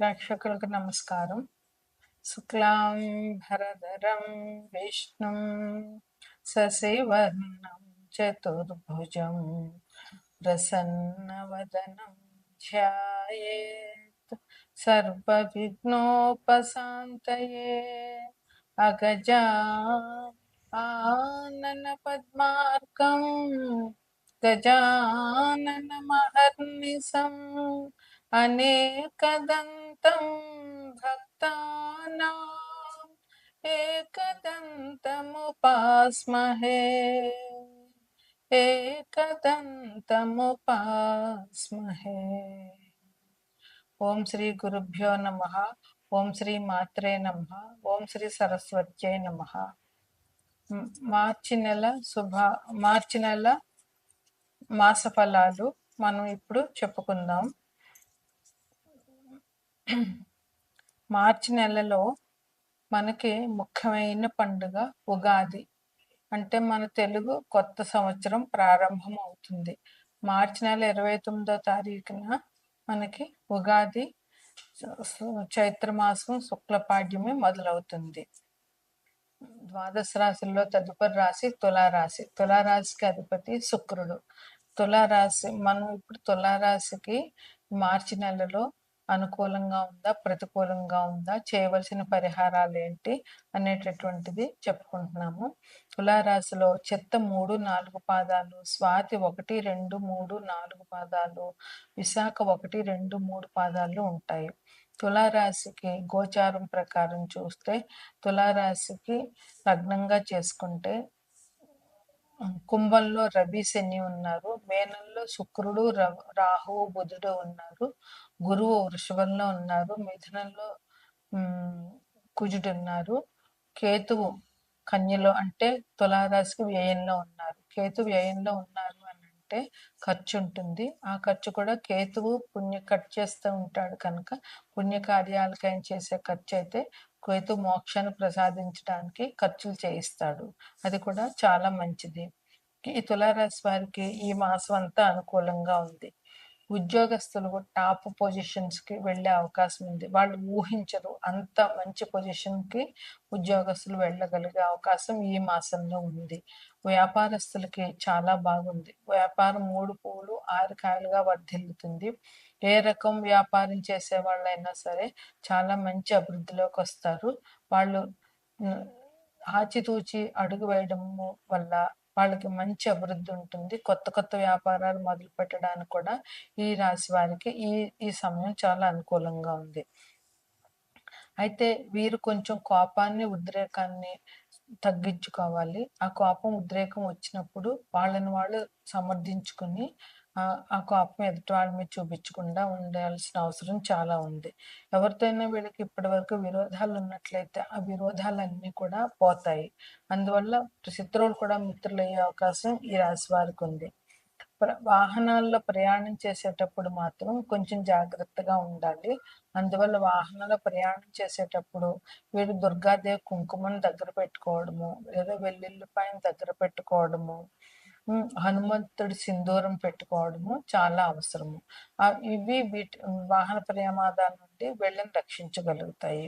ప్రేక్షకులకు నమస్కారం. శుక్లాం భరధరం విష్ణుం సశివర్ణం చతుర్భుజం ప్రసన్నవదనం ధ్యాయేత్ సర్వవిఘ్నోపశాంతయే అగజా ఆనన పద్మార్కం గజానన మహర్నిశం అనేకదంతం భక్తానా ఏకదంతముపాస్మహే ఏకదంతముపాస్మహే ఓం శ్రీ గురుభ్యో నమ ఓం శ్రీ మాత్రే నమ ఓం శ్రీ సరస్వత్యై నమ మార్చి నెల శుభ మార్చి నెల మాస ఫలాలు మనం ఇప్పుడు చెప్పుకుందాం. మార్చి నెలలో మనకి ముఖ్యమైన పండుగ ఉగాది. అంటే మన తెలుగు కొత్త సంవత్సరం ప్రారంభం అవుతుంది మార్చి నెల ఇరవై తొమ్మిదో తారీఖున మనకి ఉగాది చైత్రమాసం చైత్ర మాసం శుక్లపాడ్యమి మొదలవుతుంది. ద్వాదశ రాశుల్లో తదుపరి రాశి తులారాశి. తులారాశికి అధిపతి శుక్రుడు. తులారాశి మనం ఇప్పుడు తులారాశికి మార్చి నెలలో అనుకూలంగా ఉందా? ప్రతికూలంగా ఉందా? చేయవలసిన పరిహారాలు ఏంటి అనేటటువంటిది చెప్పుకుంటున్నాము. తులారాశిలో చెత్త మూడు నాలుగు పాదాలు స్వాతి ఒకటి రెండు మూడు నాలుగు పాదాలు విశాఖ ఒకటి రెండు మూడు పాదాలు ఉంటాయి. తులారాశికి గోచారం ప్రకారం చూస్తే తులారాశికి లగ్నంగా చేసుకుంటే కుంభంలో రవి శని ఉన్నారు. మేనంలో శుక్రుడు ర- రాహువు బుధుడు ఉన్నారు. గురువు వృషభంలో ఉన్నారు. మిథునంలో కుజుడు ఉన్నారు. కేతువు కన్యలో అంటే తులారాశికి వ్యయంలో ఉన్నారు. కేతు వ్యయంలో ఉన్నారు అని అంటే ఖర్చు ఉంటుంది ఆ ఖర్చు కూడా కేతువు పుణ్య ఖర్చు చేస్తూ ఉంటాడు కనుక పుణ్య కార్యాలకైనా చేసే ఖర్చు అయితే క్వేతు మోక్షాన్ని ప్రసాదించడానికి ఖర్చులు చేయిస్తాడు. అది కూడా చాలా మంచిది. ఈ తులారాశి వారికి ఈ మాసం అంతా అనుకూలంగా ఉంది. ఉద్యోగస్తులు టాప్ పొజిషన్స్కి వెళ్ళే అవకాశం ఉంది. వాళ్ళు ఊహించరు అంత మంచి పొజిషన్కి ఉద్యోగస్తులు వెళ్ళగలిగే అవకాశం ఈ మాసంలో ఉంది. వ్యాపారస్తులకి చాలా బాగుంది. వ్యాపారం మూడు పువ్వులు ఆరు కాయలుగా వర్ధిల్లుతుంది. ఏ రకం వ్యాపారం చేసే వాళ్ళైనా సరే చాలా మంచి అభివృద్ధిలోకి వస్తారు. వాళ్ళు ఆచితూచి అడుగు వేయడము వల్ల వాళ్ళకి మంచి అభివృద్ధి ఉంటుంది. కొత్త కొత్త వ్యాపారాలు మొదలు పెట్టడానికి కూడా ఈ రాశి వారికి ఈ ఈ సమయం చాలా అనుకూలంగా ఉంది. అయితే వీరు కొంచెం కోపాన్ని ఉద్రేకాన్ని తగ్గించుకోవాలి. ఆ కోపం ఉద్రేకం వచ్చినప్పుడు వాళ్ళని వాళ్ళు సమర్థించుకుని ఆ కోపం ఎదుటి వాళ్ళ మీద చూపించకుండా ఉండాల్సిన అవసరం చాలా ఉంది. ఎవరితోనైనా వీళ్ళకి ఇప్పటి వరకు విరోధాలు ఉన్నట్లయితే ఆ విరోధాలన్నీ కూడా పోతాయి. అందువల్ల శత్రువులు కూడా మిత్రులయ్యే అవకాశం ఈ రాశి వారికి ఉంది. ప్ర- వాహనాల్లో ప్రయాణం చేసేటప్పుడు మాత్రం కొంచెం జాగ్రత్తగా ఉండాలి. అందువల్ల వాహనాల్లో ప్రయాణం చేసేటప్పుడు వీరు దుర్గాదేవి కుంకుమను దగ్గర పెట్టుకోవడము లేదా వెల్లుల్లిపాయను దగ్గర పెట్టుకోవడము హనుమంతుడి సింధూరం పెట్టుకోవడము చాలా అవసరము. ఇవి వీటి వాహన ప్రమాదాల నుండి వీళ్ళని రక్షించగలుగుతాయి.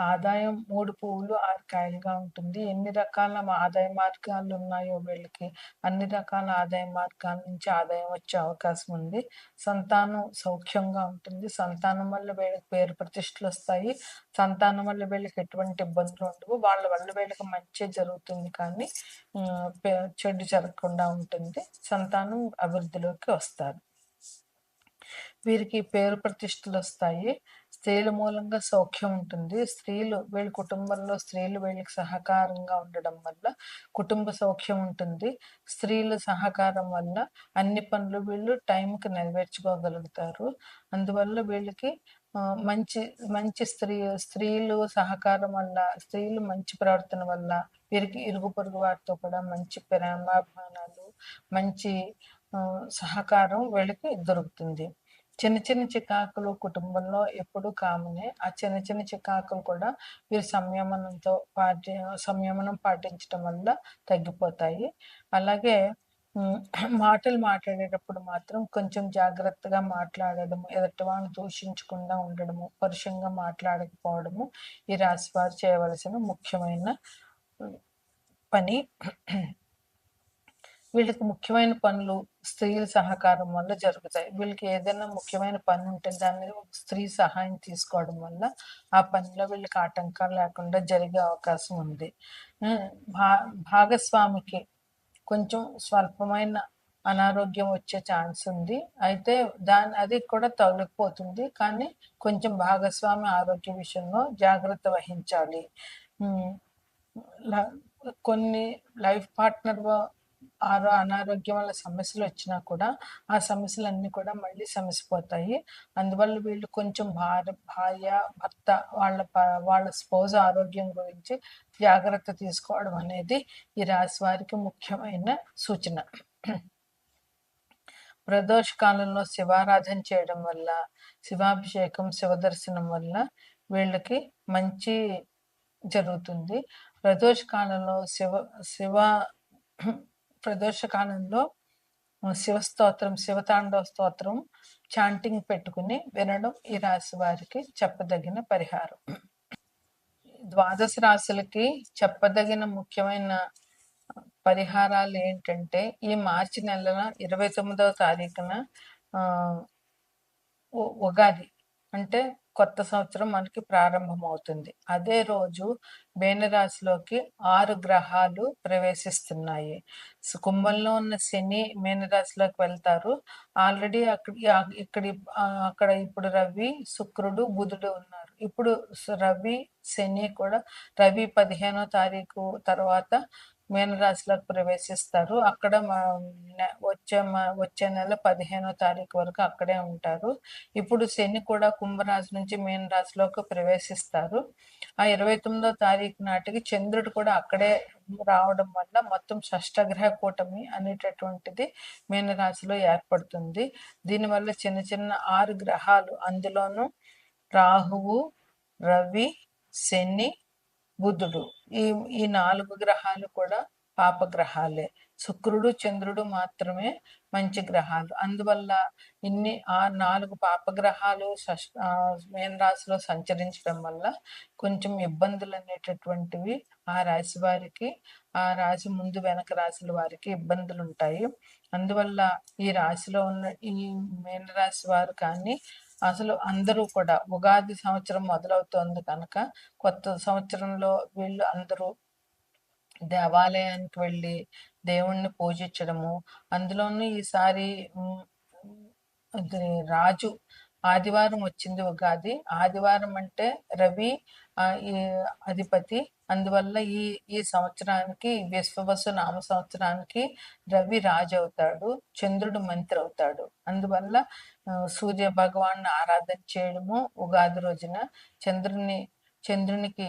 ఆదాయం మూడు పువ్వులు ఆరు కాయలుగా ఉంటుంది. ఎన్ని రకాల ఆదాయ మార్గాలు ఉన్నాయో వీళ్ళకి? అన్ని రకాల ఆదాయ మార్గాల నుంచి ఆదాయం వచ్చే అవకాశం ఉంది. సంతానం సౌఖ్యంగా ఉంటుంది. సంతానం వల్ల వీళ్ళకి పేరు ప్రతిష్టలు వస్తాయి. సంతానం వల్ల వీళ్ళకి ఎటువంటి ఇబ్బందులు ఉండవు. వాళ్ళ వల్ల వీళ్ళకి మంచి జరుగుతుంది కానీ పే- చెడు జరగకుండా ఉంటుంది. సంతానం అభివృద్ధిలోకి వస్తారు. వీరికి పేరు ప్రతిష్టలు వస్తాయి. స్త్రీల మూలంగా సౌఖ్యం ఉంటుంది. స్త్రీలు వీళ్ళ కుటుంబంలో స్త్రీలు వీళ్ళకి సహకారంగా ఉండడం వల్ల కుటుంబ సౌఖ్యం ఉంటుంది. స్త్రీల సహకారం వల్ల అన్ని పనులు వీళ్ళు టైంకి నెరవేర్చుకోగలుగుతారు. అందువల్ల వీళ్ళకి మంచి మంచి స్త్రీ స్త్రీలు సహకారం వల్ల స్త్రీలు మంచి ప్రవర్తన వల్ల వీరికి ఇరుగు పొరుగు వారితో కూడా మంచి ప్రేమాభిమానాలు మంచి సహకారం వీళ్ళకి దొరుకుతుంది. చిన్న చిన్న చికాకులు కుటుంబంలో ఎప్పుడు కామనే ఆ చిన్న చిన్న చికాకులు కూడా వీరు సంయమనంతో పాటి సంయమనం పాటించడం వల్ల తగ్గిపోతాయి అలాగే మాటలు మాట్లాడేటప్పుడు మాత్రం కొంచెం జాగ్రత్తగా మాట్లాడడము, ఎదుటి దూషించకుండా ఉండడము, పరుషంగా మాట్లాడకపోవడము ఈ రాశివారు చేయవలసిన ముఖ్యమైన పని. వీళ్ళకి ముఖ్యమైన పనులు స్త్రీల సహకారం వల్ల జరుగుతాయి. వీళ్ళకి ఏదైనా ముఖ్యమైన పని ఉంటే దాన్ని స్త్రీ సహాయం తీసుకోవడం వల్ల ఆ పనిలో వీళ్ళకి ఆటంకాలు లేకుండా జరిగే అవకాశం ఉంది. భా భాగస్వామికి కొంచెం స్వల్పమైన అనారోగ్యం వచ్చే ఛాన్స్ ఉంది. అయితే దాని అది కూడా తొలగిపోతుంది. కానీ కొంచెం భాగస్వామి ఆరోగ్య విషయంలో జాగ్రత్త వహించాలి. ల కొన్ని లైఫ్ పార్ట్నర్ ఆరో అనారోగ్యం వల్ల సమస్యలు వచ్చినా కూడా ఆ సమస్యలన్నీ కూడా మళ్ళీ సమసిపోతాయి. అందువల్ల వీళ్ళు కొంచెం భార్య భార్య, భర్త వాళ్ళ వాళ్ళ స్పోజ్ ఆరోగ్యం గురించి జాగ్రత్త తీసుకోవడం అనేది ఈ రాశి వారికి ముఖ్యమైన సూచన. ప్రదోష కాలంలో శివారాధన చేయడం వల్ల, శివాభిషేకం, శివదర్శనం వల్ల వీళ్ళకి మంచి జరుగుతుంది. ప్రదోష కాలంలో శివ శివ ప్రదోష కాలంలో శివతాండవ స్తోత్రం చాంటింగ్ పెట్టుకుని వినడం ఈ రాశి వారికి చెప్పదగిన పరిహారం. ద్వాదశ రాశులకి చెప్పదగిన ముఖ్యమైన పరిహారాలు ఏంటంటే ఈ మార్చి నెలల ఇరవై తొమ్మిదవ తారీఖున ఉగాది అంటే కొత్త సంవత్సరం మనకి ప్రారంభమవుతుంది. అదే రోజు మీనరాశిలోకి ఆరు గ్రహాలు ప్రవేశిస్తున్నాయి. కుంభంలో ఉన్న శని మీనరాశిలోకి వెళ్తారు. ఆల్రెడీ అక్కడ ఇక్కడ అక్కడ ఇప్పుడు రవి శుక్రుడు బుధుడు ఉన్నారు. ఇప్పుడు రవి శని కూడా రవి పదిహేనో తారీఖు తర్వాత మీనరాశిలోకి ప్రవేశిస్తారు. అక్కడ మా- నె- వచ్చే వచ్చే నెల పదిహేనో తారీఖు వరకు అక్కడే ఉంటారు. ఇప్పుడు శని కూడా కుంభరాశి నుంచి మీన రాశిలోకి ప్రవేశిస్తారు. ఆ ఇరవై తొమ్మిదో తారీఖు నాటికి చంద్రుడు కూడా అక్కడే రావడం వల్ల మొత్తం షష్టగ్రహ కూటమి అనేటటువంటిది మీనరాశిలో ఏర్పడుతుంది. దీనివల్ల చిన్న చిన్న ఆరు గ్రహాలు అందులోనూ రాహువు రవి శని బుధుడు. ఈ ఈ నాలుగు గ్రహాలు కూడా పాపగ్రహాలే. శుక్రుడు చంద్రుడు మాత్రమే మంచి గ్రహాలు. అందువల్ల ఇన్ని ఆ నాలుగు పాపగ్రహాలు మేన్ ఆ, రాశిలో సంచరించడం వల్ల కొంచెం ఇబ్బందులు అనేటటువంటివి ఆ రాశి వారికి ఆ రాశి ముందు వెనక రాశుల వారికి ఇబ్బందులు ఉంటాయి అందువల్ల ఈ రాశిలో ఉన్న ఈ మేన రాశి వారు కానీ అసలు అందరూ కూడా ఉగాది సంవత్సరం మొదలవుతోంది కనుక కొత్త సంవత్సరంలో వీళ్ళు అందరూ దేవాలయానికి వెళ్ళి దేవుణ్ణి పూజించడము అందులోనూ ఈసారి రాజు ఆదివారం వచ్చింది ఉగాది. ఆదివారం అంటే రవి అధిపతి అందువల్ల ఈ ఈ సంవత్సరానికి విశ్వవసు నామ సంవత్సరానికి రవి రాజు అవుతాడు చంద్రుడు మంత్రి అవుతాడు అందువల్ల సూర్య భగవాన్ ఆరాధన చేయడము ఉగాది రోజున చంద్రుని చంద్రునికి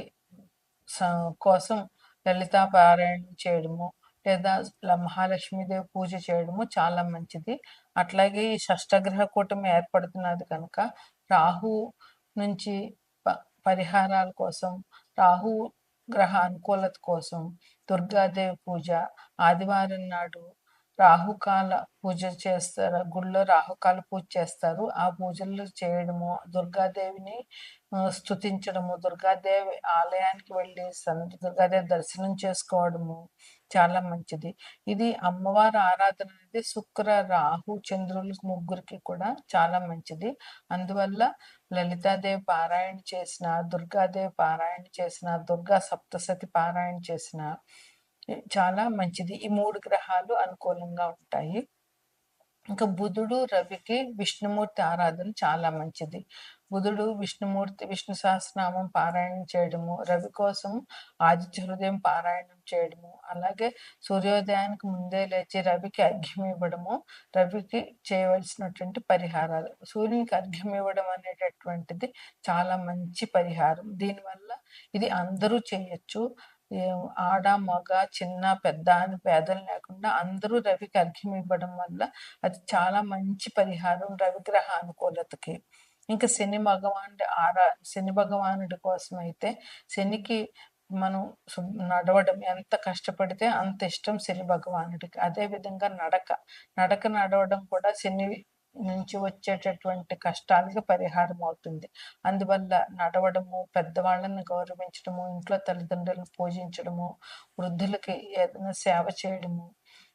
కోసం లలితా పారాయణం చేయడము లేదా ల- మహాలక్ష్మీదేవి పూజ చేయడము చాలా మంచిది. అట్లాగే ఈ షష్టగ్రహ కూటమి ఏర్పడుతున్నది కనుక రాహు నుంచి ప- పరిహారాల కోసం రాహు గ్రహ అనుకూలత కోసం దుర్గాదేవి పూజ ఆదివారం నాడు రాహుకాల పూజ చేస్తారు. గుళ్ళో రాహుకాల పూజ చేస్తారు. ఆ పూజలు చేయడము దుర్గాదేవిని స్తుతించడము దుర్గాదేవి ఆలయానికి వెళ్ళి సన్ దుర్గాదేవి దర్శనం చేసుకోవడము చాలా మంచిది. ఇది అమ్మవారి ఆరాధన అనేది శుక్ర రాహు చంద్రులకు ముగ్గురికి కూడా చాలా మంచిది. అందువల్ల లలితాదేవి పారాయణ చేసిన దుర్గాదేవి పారాయణ చేసిన దుర్గా సప్తసతి పారాయణ చేసిన చాలా మంచిది. ఈ మూడు గ్రహాలు అనుకూలంగా ఉంటాయి. ఇంకా బుధుడు రవికి విష్ణుమూర్తి ఆరాధన చాలా మంచిది. బుధుడు విష్ణుమూర్తి విష్ణు సహస్రనామం పారాయణం చేయడము రవి కోసం ఆదిత్య హృదయం పారాయణం చేయడము అలాగే సూర్యోదయానికి ముందే లేచి రవికి అర్ఘ్యం ఇవ్వడము రవికి చేయవలసినటువంటి పరిహారాలు. సూర్యునికి అర్ఘ్యం ఇవ్వడం అనేటటువంటిది చాలా మంచి పరిహారం. దీనివల్ల ఇది అందరూ చేయొచ్చు. ఆడ మగ చిన్న పెద్ద అని భేదం లేకుండా అందరూ రవికి అర్ఘ్యం ఇవ్వడం వల్ల అది చాలా మంచి పరిహారం రవిగ్రహ అనుకూలతకి ఇంకా శని భగవానుడి ఆరా శని భగవానుడి కోసం అయితే శనికి మనం నడవడం ఎంత కష్టపడితే అంత ఇష్టం శని భగవానుడికి. అదే విధంగా నడక. నడక నడవడం కూడా శని నుంచి వచ్చేటటువంటి కష్టాలకి పరిహారం అవుతుంది. అందువల్ల నడవడము, పెద్దవాళ్ళని గౌరవించడము, ఇంట్లో తల్లిదండ్రులను పూజించడము, వృద్ధులకి ఏదైనా సేవ చేయడము,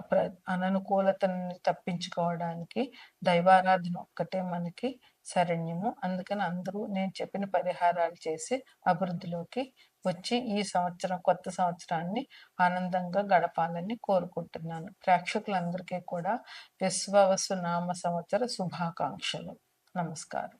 ప్ర అననుకూలతని తప్పించుకోవడానికి దైవారాధన ఒక్కటే మనకి శరణ్యము. అందుకని అందరూ నేను చెప్పిన పరిహారాలు చేసి అభివృద్ధిలోకి వచ్చి ఈ సంవత్సరం కొత్త సంవత్సరాన్ని ఆనందంగా గడపాలని కోరుకుంటున్నాను. ప్రేక్షకులందరికీ కూడా విశ్వవసు నామ సంవత్సర శుభాకాంక్షలు. నమస్కారం.